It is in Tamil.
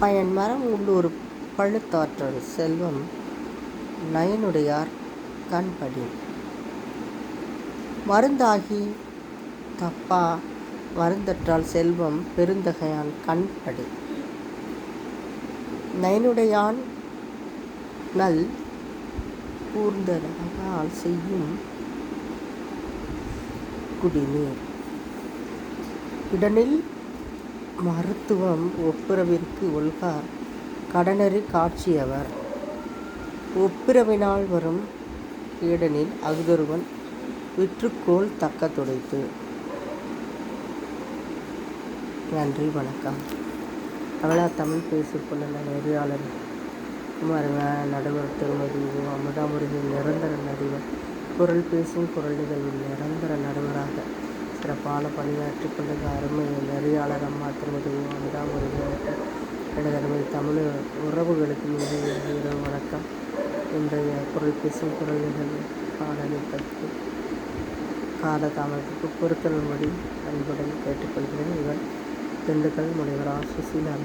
பயன் மரம் உள்ளூர் பழுத்தாற்றல் செல்வம் நயனுடையார் கண்படி. மருந்தாகி தப்பா மருந்தற்றால் செல்வம் பெருந்தகையான் கண்படி. நயனுடையான் நல் கூர்ந்தனால் செய்யும் குடிநீர். இடனில் மருத்துவம் ஒப்புரவிற்கு ஒல்கார் கடனறி காட்சியவர். ஒப்புரவினால் வரும் கேடனில் அகுதொருவன் விற்றுக்கோள் தக்க துடைத்து. நன்றி வணக்கம். தமிழா தமிழ் பேசிக்கொள்ள நெறியாளர் அருமையான நடுவர் திருமதி உ. அமுதாமுருகின் நிரந்தர நடுவர் குரல் பேசும் குரல் நிகழ்வில் நிரந்தர நடுவராக சிறப்பான பணியாற்றிக் கொண்டது அருமை நெறியாளர் அம்மா திருமதி உ. எனது அருமை தமிழ் உறவுகளுக்கு இன்றைய வணக்கம் இன்றைய குரல் பேசும் குரல் நிகழ்வு காணொலி பற்றி கால தாமதத்துக்கு பொறுத்தல்படி அன்புடன் கேட்டுக்கொள்கிறேன் இவர் திண்டுக்கல் முனைவர் ஆ சுசீலா